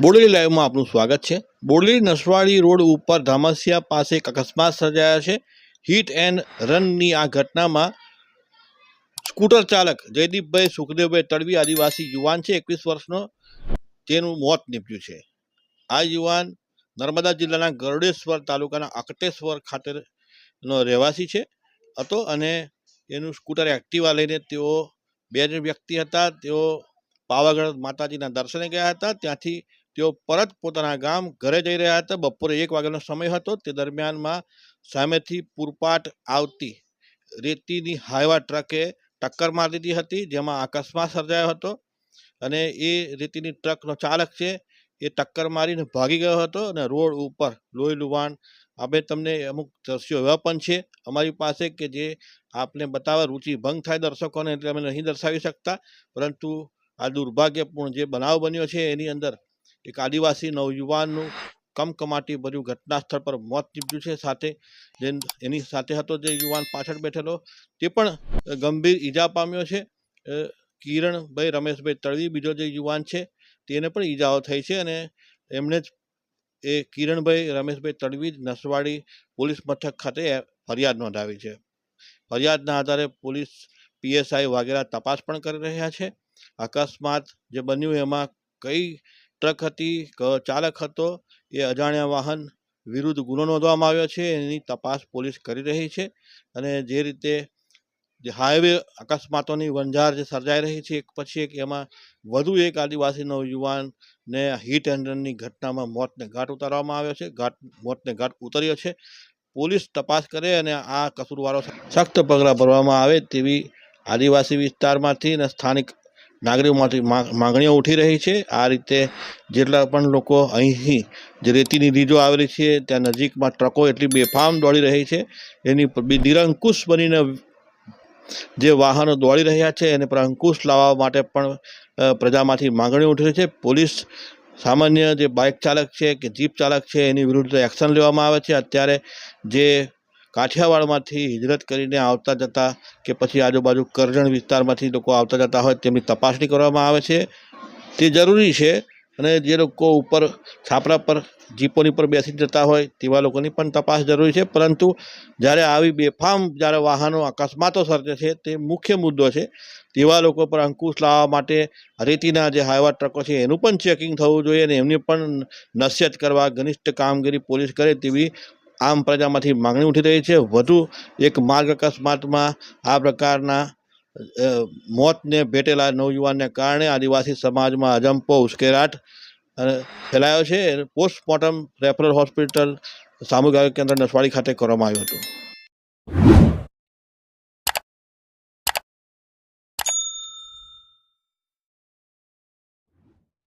બોડેલી લાઈવમાં આપનું સ્વાગત છે. બોડેલી નસવાડી રોડ ઉપર ધામસિયા પાસે અકસ્માત સર્જાયા છે. હિટ એન્ડ રનની આ ઘટનામાં સ્કૂટર ચાલક જયદીપભાઈ સુખદેવભાઈ તડવી આદિવાસી યુવાન છે, એકવીસ વર્ષનો. તેનું મોત નીપજ્યું છે. આ યુવાન નર્મદા જિલ્લાના ગરડેશ્વર તાલુકાના અકટેશ્વર ખાતેનો રહેવાસી છે. હતો અને એનું સ્કૂટર એક્ટિવા લઈને તેઓ બે વ્યક્તિ હતા. તેઓ પાવાગઢ માતાજીના દર્શને ગયા હતા. ત્યાંથી તેઓ પરત પોતાના ગામ ઘરે જઈ રહ્યા હતા. બપોરે એક વાગ્યાનો સમય હતો. તે દરમિયાનમાં સામેથી પૂરપાટ આવતી રેતીની હાઈવા ટ્રકે ટક્કર મારી દીધી હતી, જેમાં અકસ્માત સર્જાયો હતો અને એ રેતીની ટ્રકનો ચાલક છે એ ટક્કર મારીને ભાગી ગયો હતો અને રોડ ઉપર લોહી લુવાણ. આપણે તમને અમુક દ્રશ્યો એવા પણ છે. અમારી પાસે કે જે આપને બતાવવા રુચિ ભંગ થાય દર્શકોને એટલે અમે નહીં દર્શાવી શકતા. પરંતુ આ દુર્ભાગ્યપૂર્ણ જે બનાવ બન્યો છે એની અંદર એક આદિવાસી નવયુવાનનું કમકમાટી ભર્યું ઘટના સ્થળ પર મોત નીપજ્યું છે. સાથે જે એની સાથે હતો જે યુવાન પાછળ બેઠેલો, તે પણ ગંભીર ઈજા પામ્યો છે. કિરણભાઈ રમેશભાઈ તળવી બીજો જે યુવાન છે, તેને પણ ઈજાઓ થઈ છે અને એમણે જ એ કિરણભાઈ રમેશભાઈ તળવી નસવાડી પોલીસ મથક ખાતે ફરિયાદ નોંધાવી છે. ફરિયાદના આધારે પોલીસ પીએસઆઈ વગેરે તપાસ પણ કરી રહ્યા છે. અકસ્માત જે બન્યું એમાં કઈ ટ્રક હતી ચાલક હતો, એ અજાણ્યા વાહન વિરુદ્ધ ગુનો નોંધવામાં આવ્યો છે, એની તપાસ પોલીસ કરી રહી છે અને જે રીતે જે હાઈવે અકસ્માતોની વંજાર જે સર્જાઈ રહી છે, એક પછી એક એમાં વધુ એક આદિવાસીનો યુવાનને હિટ એન્ડ રનની ઘટનામાં મોતને ઘાટ ઉતારવામાં આવ્યો છે, ઘાટ, મોતને ઘાટ ઉતર્યો છે. પોલીસ તપાસ કરે અને આ કસૂરવારો સખ્ત પગલાં ભરવામાં આવે તેવી આદિવાસી વિસ્તારમાંથી અને સ્થાનિક નાગરિકોમાંથી માગણીઓ ઉઠી રહી છે. આ રીતે જેટલા પણ લોકો અહીંથી જે રેતીની રીજો આવેલી છે, ત્યાં નજીકમાં ટ્રકો એટલી બેફામ દોડી રહી છે. એની નિરંકુશ બનીને જે વાહનો દોડી રહ્યા છે, એને પર અંકુશ લાવવા માટે પણ પ્રજામાંથી માગણીઓ ઉઠી રહી છે. પોલીસ સામાન્ય જે બાઇક ચાલક છે કે જીપ ચાલક છે, એની વિરુદ્ધ એક્શન લેવામાં આવે છે. અત્યારે જે કાઠિયાવાડમાંથી હિજરત કરીને આવતા જતા કે પછી આજુબાજુ કરજણ વિસ્તારમાંથી લોકો આવતા જતા હોય તેમની તપાસણી કરવામાં આવે છે. તે જરૂરી છે અને જે લોકો ઉપર છાપરા પર જીપોની પર બેસી જતા હોય તેવા લોકોની પણ તપાસ જરૂરી છે. પરંતુ જ્યારે આવી બેફામ જ્યારે વાહનો અકસ્માતો સર્જે છે તે મુખ્ય મુદ્દો છે. તેવા લોકો પર અંકુશ લાવવા માટે રેતીના જે હાઈવા ટ્રકો છે એનું પણ ચેકિંગ થવું જોઈએ અને એમની પણ નસિયત કરવા, ઘનિષ્ઠ કામગીરી પોલીસ કરે તેવી આમ પ્રજામાંથી માંગણી ઉઠી રહી છે. વધુ એક માર્ગ અકસ્માતમાં આ પ્રકારના મોતને ભેટેલા નવયુવાનને કારણે આદિવાસી સમાજમાં અજંપો ઉશ્કેરાટ ફેલાયો છે. પોસ્ટમોર્ટમ રેફરલ હોસ્પિટલ આરોગ્ય કેન્દ્ર નસવાડી ખાતે કરવામાં આવ્યું હતું.